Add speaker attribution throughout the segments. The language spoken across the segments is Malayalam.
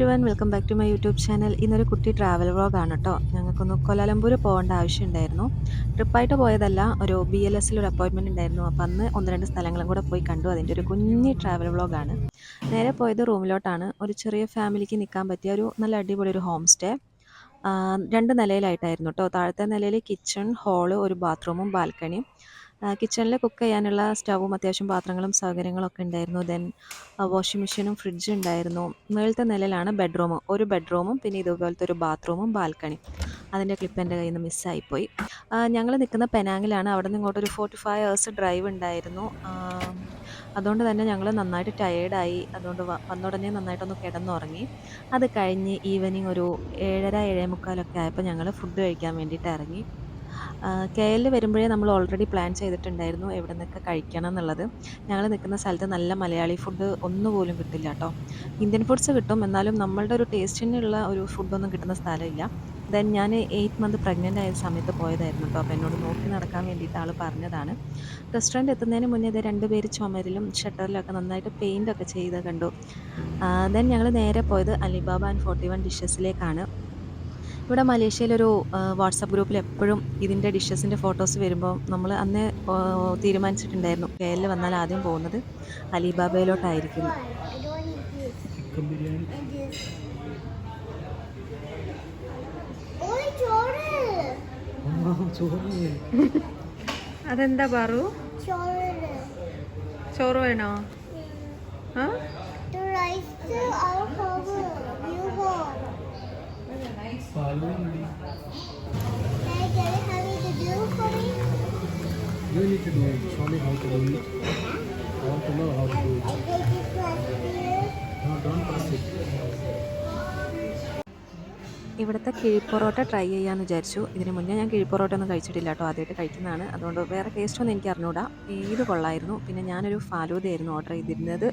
Speaker 1: Everyone welcome back to my YouTube channel ഇന്നൊരു കുട്ടി ട്രാവൽ വ്ളോഗാണ് കേട്ടോ ഞങ്ങൾക്കൊന്ന് കൊലാലംപൂർ പോകേണ്ട ആവശ്യമുണ്ടായിരുന്നു ട്രിപ്പായിട്ട് പോയതല്ല ഒരു ബി എൽ എസിൽ ഒരു അപ്പോയിൻമെന്റ് ഉണ്ടായിരുന്നു. അപ്പോൾ അന്ന് ഒന്ന് രണ്ട് സ്ഥലങ്ങളും കൂടെ പോയി കണ്ടു. അതിന്റെ ഒരു കുഞ്ഞി ട്രാവൽ വ്ളോഗാണ് നേരെ പോയത് റൂമിലോട്ടാണ്. ഒരു ചെറിയ ഫാമിലിക്ക് നിൽക്കാൻ പറ്റിയ ഒരു നല്ല അടിപൊളി ഒരു ഹോം സ്റ്റേ രണ്ട് നിലയിലായിട്ടായിരുന്നു കേട്ടോ താഴത്തെ നിലയിൽ കിച്ചൺ ഹോൾ ഒരു ബാത്റൂമും ബാൽക്കണിയും കിച്ചണിൽ കുക്ക് ചെയ്യാനുള്ള സ്റ്റവും അത്യാവശ്യം പാത്രങ്ങളും സൗകര്യങ്ങളൊക്കെ ഉണ്ടായിരുന്നു. ദെൻ വാഷിംഗ് മെഷീനും ഫ്രിഡ്ജ് ഉണ്ടായിരുന്നു. മേളത്തെ നിലയിലാണ് ബെഡ്റൂം ഒരു ബെഡ്റൂമും പിന്നെ ഇതുപോലത്തെ ഒരു ബാത്റൂമും ബാൽക്കണി അതിന്റെ ക്ലിപ്പ് എന്റെ കയ്യിൽ നിന്ന് മിസ്സായിപ്പോയി ഞങ്ങൾ നിൽക്കുന്ന പെനാങ്ങിലാണ് അവിടെ നിന്ന് ഇങ്ങോട്ടൊരു ഫോർട്ടി ഫൈവ് ഹവേഴ്സ് ഡ്രൈവ് ഉണ്ടായിരുന്നു അതുകൊണ്ട് തന്നെ ഞങ്ങൾ നന്നായിട്ട് ടയേർഡായി അതുകൊണ്ട് വന്നുടനെ നന്നായിട്ടൊന്ന് കിടന്നുറങ്ങി. അത് കഴിഞ്ഞ് ഈവനിങ് ഒരു ഏഴര ഏഴേ മുക്കാലൊക്കെ ആയപ്പോൾ ഞങ്ങൾ ഫുഡ് കഴിക്കാൻ വേണ്ടിയിട്ട് ഇറങ്ങി. കെ എല്ലിൽ വരുമ്പോഴേ നമ്മൾ ഓൾറെഡി പ്ലാൻ ചെയ്തിട്ടുണ്ടായിരുന്നു എവിടെ നിന്നൊക്കെ കഴിക്കണം എന്നുള്ളത്. ഞങ്ങൾ നിൽക്കുന്ന സ്ഥലത്ത് നല്ല മലയാളി ഫുഡ് ഒന്നുപോലും കിട്ടില്ല കേട്ടോ ഇന്ത്യൻ ഫുഡ്സ് കിട്ടും. എന്നാലും നമ്മളുടെ ഒരു ടേസ്റ്റിനുള്ള ഒരു ഫുഡൊന്നും കിട്ടുന്ന സ്ഥലമില്ല. ദെൻ ഞാൻ എയ്റ്റ് മന്ത് പ്രഗ്നന്റ് ആയ സമയത്ത് പോയതായിരുന്നു കേട്ടോ അപ്പോൾ എന്നോട് നോക്കി നടക്കാൻ വേണ്ടിയിട്ട് ആൾ പറഞ്ഞതാണ്. റെസ്റ്റോറന്റ് എത്തുന്നതിന് മുന്നേ ഇത് രണ്ട് പേര് ചുമരിലും ഷട്ടറിലൊക്കെ നന്നായിട്ട് പെയിന്റൊക്കെ ചെയ്ത് കണ്ടു. ദെൻ ഞങ്ങൾ നേരെ പോയത് അലിബാബ ആൻഡ് ഫോർട്ടി വൺ ഡിഷസിലേക്കാണ് ഇവിടെ മലേഷ്യയിലൊരു വാട്സപ്പ് ഗ്രൂപ്പിൽ എപ്പോഴും ഇതിന്റെ ഡിഷസിന്റെ ഫോട്ടോസ് വരുമ്പോൾ നമ്മൾ അന്ന് തീരുമാനിച്ചിട്ടുണ്ടായിരുന്നു കേരളിൽ വന്നാൽ ആദ്യം പോകുന്നത് അലിബാബയിലോട്ടായിരിക്കും. അതെന്താ പറു ചോറ് വേണോ. ആ?
Speaker 2: You need to do it. Show me how to do it. I want to know how to do it. No, don't press it.
Speaker 1: ഇവിടുത്തെ കിഴിപ്പൊറോട്ട ട്രൈ ചെയ്യാമെന്ന് വിചാരിച്ചു ഇതിന് മുന്നേ ഞാൻ കിഴിപ്പൊറോട്ട ഒന്നും കഴിച്ചിട്ടില്ല കേട്ടോ ആദ്യമായിട്ട് കഴിക്കുന്നതാണ് അതുകൊണ്ട് വേറെ ടേസ്റ്റ് ഒന്നും എനിക്ക് അറിഞ്ഞൂടാ ഏത് കൊള്ളായിരുന്നു പിന്നെ ഞാനൊരു ഫാലൂദയായിരുന്നു ഓർഡർ ചെയ്തിരുന്നത്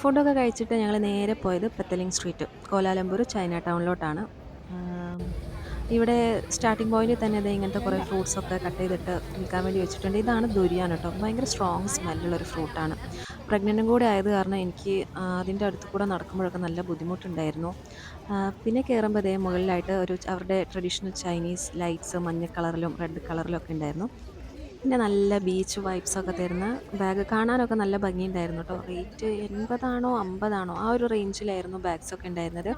Speaker 1: ഫുഡൊക്കെ കഴിച്ചിട്ട് ഞങ്ങൾ നേരെ പോയത് Petaling street Kuala Lumpur China ടൗണിലോട്ടാണ്. ഇവിടെ സ്റ്റാർട്ടിംഗ് പോയിന്റിൽ തന്നെ ഇത് ഇങ്ങനത്തെ കുറേ ഫ്രൂട്ട്സൊക്കെ കട്ട് ചെയ്തിട്ട് വിൽക്കാൻ വേണ്ടി വെച്ചിട്ടുണ്ട്. ഇതാണ് ദുരിയാൻ കേട്ടോ. ഭയങ്കര സ്ട്രോങ് സ്മെല്ലുള്ളൊരു ഫ്രൂട്ടാണ് പ്രഗ്നന്റും കൂടെ ആയത് കാരണം എനിക്ക് അതിന്റെ അടുത്ത് കൂടെ നടക്കുമ്പോഴൊക്കെ നല്ല ബുദ്ധിമുട്ടുണ്ടായിരുന്നു. പിന്നെ കയറുമ്പോൾ അതേ മുകളിലായിട്ട് ഒരു അവരുടെ ട്രഡീഷണൽ ചൈനീസ് ലൈറ്റ്സ് മഞ്ഞ കളറിലും റെഡ് കളറിലും ഒക്കെ ഉണ്ടായിരുന്നു. പിന്നെ നല്ല ബീച്ച് വൈബ്സ് ഒക്കെ തരുന്ന ബാഗ് കാണാനൊക്കെ നല്ല ഭംഗിയുണ്ടായിരുന്നു കേട്ടോ റേറ്റ് എൺപതാണോ അമ്പതാണോ? ആ ഒരു റേഞ്ചിലായിരുന്നു ബാഗ്സ് ഒക്കെ ഉണ്ടായിരുന്നത്.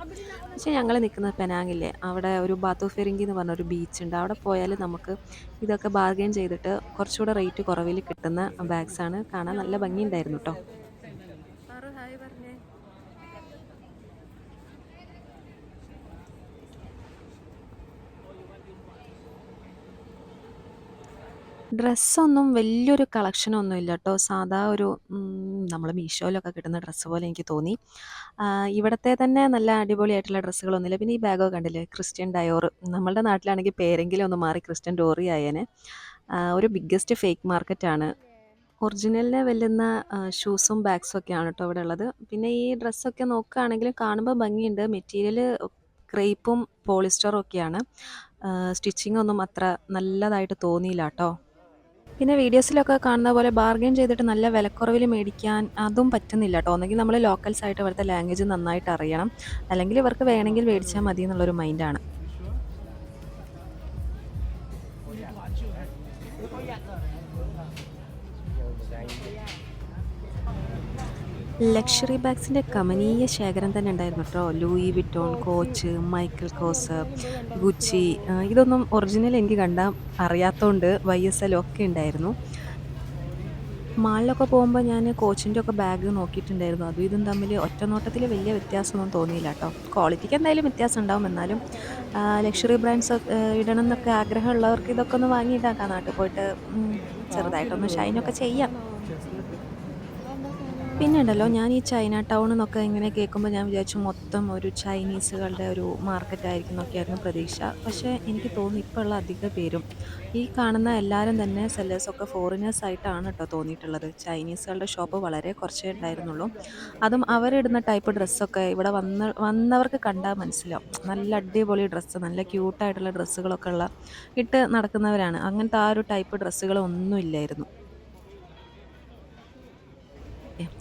Speaker 1: പക്ഷേ ഞങ്ങൾ നിൽക്കുന്ന പെനാങ്ങില്ലേ അവിടെ ഒരു ബാത്തു ഫെറിങ്കി എന്ന് പറഞ്ഞൊരു ബീച്ച് ഉണ്ട്. അവിടെ പോയാൽ നമുക്ക് ഇതൊക്കെ ബാർഗെയിൻ ചെയ്തിട്ട് കുറച്ചുകൂടെ റേറ്റ് കുറവിൽ കിട്ടുന്ന ബാഗ്സാണ് കാണാൻ നല്ല ഭംഗിയുണ്ടായിരുന്നു കേട്ടോ ഡ്രസ്സൊന്നും വലിയൊരു കളക്ഷനൊന്നും ഇല്ല കേട്ടോ സാധാ ഒരു നമ്മൾ മീഷോയിലൊക്കെ കിട്ടുന്ന ഡ്രസ്സ് പോലെ എനിക്ക് തോന്നി. ഇവിടത്തെ തന്നെ നല്ല അടിപൊളിയായിട്ടുള്ള ഡ്രസ്സുകളൊന്നുമില്ല. പിന്നെ ഈ ബാഗോ കണ്ടില്ലേ? ക്രിസ്ത്യൻ ഡയോർ നമ്മളുടെ നാട്ടിലാണെങ്കിൽ പേരെങ്കിലും ഒന്ന് മാറി ക്രിസ്ത്യൻ ഡോറി ആയേനെ. ഒരു ബിഗ്ഗസ്റ്റ് ഫേക്ക് മാർക്കറ്റാണ് ഒറിജിനലിനെ വെല്ലുന്ന ഷൂസും ബാഗ്സും ഒക്കെയാണ് കേട്ടോ ഇവിടെ ഉള്ളത് പിന്നെ ഈ ഡ്രസ്സൊക്കെ നോക്കുകയാണെങ്കിലും കാണുമ്പോൾ ഭംഗിയുണ്ട്. മെറ്റീരിയൽ ക്രേപ്പും പോളിസ്റ്ററും ഒക്കെയാണ്. സ്റ്റിച്ചിങ് ഒന്നും അത്ര നല്ലതായിട്ട് തോന്നിയില്ല കേട്ടോ പിന്നെ വീഡിയോസിലൊക്കെ കാണുന്ന പോലെ ബാർഗെയിൻ ചെയ്തിട്ട് നല്ല വിലക്കുറവിൽ മേടിക്കാൻ അതും പറ്റുന്നില്ല കേട്ടോ ഒന്നെങ്കിൽ നമ്മൾ ലോക്കൽസ് ആയിട്ട് ഇവിടുത്തെ ലാംഗ്വേജ് നന്നായിട്ട് അറിയണം. അല്ലെങ്കിൽ ഇവർക്ക് വേണമെങ്കിൽ മേടിച്ചാൽ മതി എന്നുള്ളൊരു മൈൻഡാണ് ലക്ഷറി ബാഗ്സിന്റെ കമനീയ ശേഖരം തന്നെ ഉണ്ടായിരുന്നു കേട്ടോ Louis Vuitton Coach Michael Kors Gucci ഇതൊന്നും ഒറിജിനൽ എനിക്ക് കണ്ടാൽ അറിയാത്തതുകൊണ്ട് വൈ എസ് എൽ ഒക്കെ ഉണ്ടായിരുന്നു. മാളിലൊക്കെ പോകുമ്പോൾ ഞാൻ കോച്ചിന്റെ ഒക്കെ ബാഗ് നോക്കിയിട്ടുണ്ടായിരുന്നു. അതും ഇതും തമ്മിൽ ഒറ്റ നോട്ടത്തിൽ വലിയ വ്യത്യാസമൊന്നും തോന്നിയില്ല കേട്ടോ ക്വാളിറ്റിക്ക് എന്തായാലും വ്യത്യാസം ഉണ്ടാവും എന്നാലും ലക്ഷറി ബ്രാൻഡ്സ് ഇടണം എന്നൊക്കെ ആഗ്രഹമുള്ളവർക്ക് ഇതൊക്കെ ഒന്ന് വാങ്ങിയിട്ടാക്കാം. നാട്ടിൽ പോയിട്ട് ചെറുതായിട്ടൊന്ന് ഷൈനൊക്കെ ചെയ്യാം. പിന്നെ ഉണ്ടല്ലോ ഞാൻ ഈ ചൈന ടൗൺ എന്നൊക്കെ ഇങ്ങനെ കേൾക്കുമ്പോൾ ഞാൻ വിചാരിച്ചു മൊത്തം ഒരു ചൈനീസുകളുടെ ഒരു മാർക്കറ്റ് ആയിരിക്കും എന്നൊക്കെയായിരുന്നു പ്രതീക്ഷ. പക്ഷേ എനിക്ക് തോന്നി ഇപ്പോൾ ഉള്ള അധിക പേരും ഈ കാണുന്ന എല്ലാവരും തന്നെ സെല്ലേഴ്സൊക്കെ ഫോറിനേഴ്സ് ആയിട്ടാണ് കേട്ടോ തോന്നിയിട്ടുള്ളത്. ചൈനീസുകളുടെ ഷോപ്പ് വളരെ കുറച്ചേ ഉണ്ടായിരുന്നുള്ളൂ. അതും അവരിടുന്ന ടൈപ്പ് ഡ്രസ്സൊക്കെ ഇവിടെ വന്ന വന്നവർക്ക് കണ്ടാൽ മനസ്സിലാവും. നല്ല അടിപൊളി ഡ്രസ്സ് നല്ല ക്യൂട്ടായിട്ടുള്ള ഡ്രസ്സുകളൊക്കെ ഉള്ള ഇട്ട് നടക്കുന്നവരാണ്. അങ്ങനത്തെ ആ ഒരു ടൈപ്പ് ഡ്രസ്സുകളൊന്നും ഇല്ലായിരുന്നു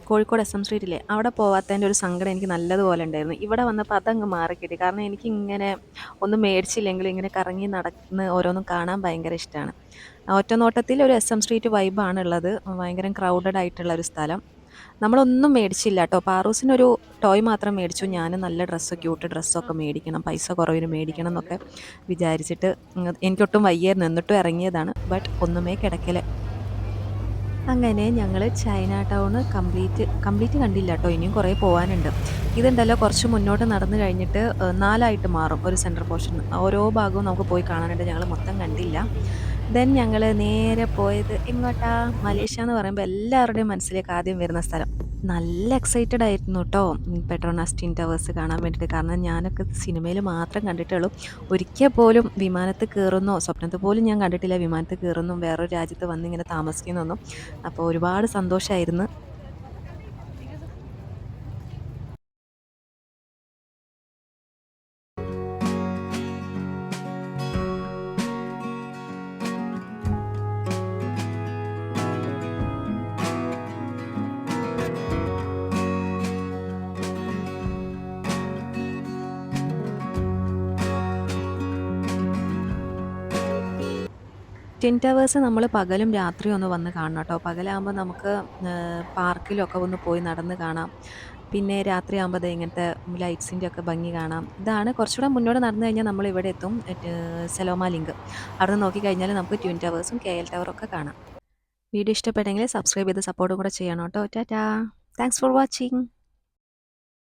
Speaker 1: കോഴിക്കോട് എസ് എം സ്ട്രീറ്റിലെ അവിടെ പോവാത്തതിന്റെ ഒരു സങ്കടം എനിക്ക് നല്ലതുപോലെ ഉണ്ടായിരുന്നു. ഇവിടെ വന്നപ്പോൾ അതങ്ങ് മാറിക്കിട്ടി. കാരണം എനിക്ക് ഇങ്ങനെ ഒന്നും മേടിച്ചില്ലെങ്കിൽ ഇങ്ങനെ കറങ്ങി നടന്ന് ഓരോന്നും കാണാൻ ഭയങ്കര ഇഷ്ടമാണ്. ഒറ്റ നോട്ടത്തിൽ ഒരു എസ് എം സ്ട്രീറ്റ് വൈബാണ് ഉള്ളത് ഭയങ്കര ക്രൗഡഡ് ആയിട്ടുള്ള ഒരു സ്ഥലം. നമ്മളൊന്നും മേടിച്ചില്ല കേട്ടോ. പാറൂസിനൊരു ടോയ് മാത്രം മേടിച്ചു. ഞാൻ നല്ല ഡ്രസ്സ് ക്യൂട്ട് ഡ്രസ്സൊക്കെ മേടിക്കണം. പൈസ കുറവിന് മേടിക്കണം എന്നൊക്കെ വിചാരിച്ചിട്ട് എനിക്കൊട്ടും വയ്യായിരുന്നു എന്നിട്ടും ഇറങ്ങിയതാണ്. ബട്ട് ഒന്നുമേ കിടക്കൽ. അങ്ങനെ ഞങ്ങൾ ചൈന ടൗൺ കംപ്ലീറ്റ് കംപ്ലീറ്റ് കണ്ടില്ല കേട്ടോ ഇനിയും കുറേ പോകാനുണ്ട് ഇതുണ്ടല്ലോ കുറച്ച് മുന്നോട്ട് നടന്നു കഴിഞ്ഞിട്ട് നാലായിട്ട് മാറും ഒരു സെൻട്രൽ പോർഷൻ ഓരോ ഭാഗവും നമുക്ക് പോയി കാണാനുണ്ട് ഞങ്ങൾ മൊത്തം കണ്ടില്ല. ദെൻ ഞങ്ങൾ നേരെ പോയത് എങ്ങോട്ടാ? മലേഷ്യ എന്ന് പറയുമ്പോൾ എല്ലാവരുടെയും മനസ്സിലേക്ക് ആദ്യം വരുന്ന സ്ഥലം. നല്ല എക്സൈറ്റഡ് ആയിരുന്നു കേട്ടോ പെട്രോണാസ് ടിൻ ടവേഴ്സ് കാണാൻ വേണ്ടിയിട്ട് കാരണം ഞാനൊക്കെ സിനിമയിൽ മാത്രം കണ്ടിട്ടുള്ളൂ. ഒരിക്കൽ പോലും വിമാനത്ത് കയറുന്നോ സ്വപ്നത്തിൽ പോലും ഞാൻ കണ്ടിട്ടില്ല വിമാനത്ത് കയറുന്നു വേറൊരു രാജ്യത്ത് വന്ന് ഇങ്ങനെ താമസിക്കുന്നൊന്നും. അപ്പോൾ ഒരുപാട് സന്തോഷമായിരുന്നു ടിൻ ടവേഴ്സ് നമ്മൾ പകലും രാത്രിയും ഒന്ന് വന്ന് കാണണം കേട്ടോ. പകലാകുമ്പോൾ നമുക്ക് പാർക്കിലൊക്കെ ഒന്ന് പോയി നടന്ന് കാണാം. പിന്നെ രാത്രി ആകുമ്പോൾ ഇങ്ങനത്തെ ലൈറ്റ്സിന്റെ ഒക്കെ ഭംഗി കാണാം. ഇതാണ് കുറച്ചുകൂടെ മുന്നോട്ട് നടന്നു കഴിഞ്ഞാൽ നമ്മൾ ഇവിടെ എത്തും സെലോമ ലിങ്ക്. അവിടെ നിന്ന് നോക്കിക്കഴിഞ്ഞാൽ നമുക്ക് ട്വിൻ ടവേഴ്സും കെ എൽ ഒക്കെ കാണാം. വീഡിയോ ഇഷ്ടപ്പെട്ടെങ്കിൽ സബ്സ്ക്രൈബ് ചെയ്ത് സപ്പോർട്ടും കൂടെ ചെയ്യണം കേട്ടോ. ടാറ്റാ. Thanks for watching.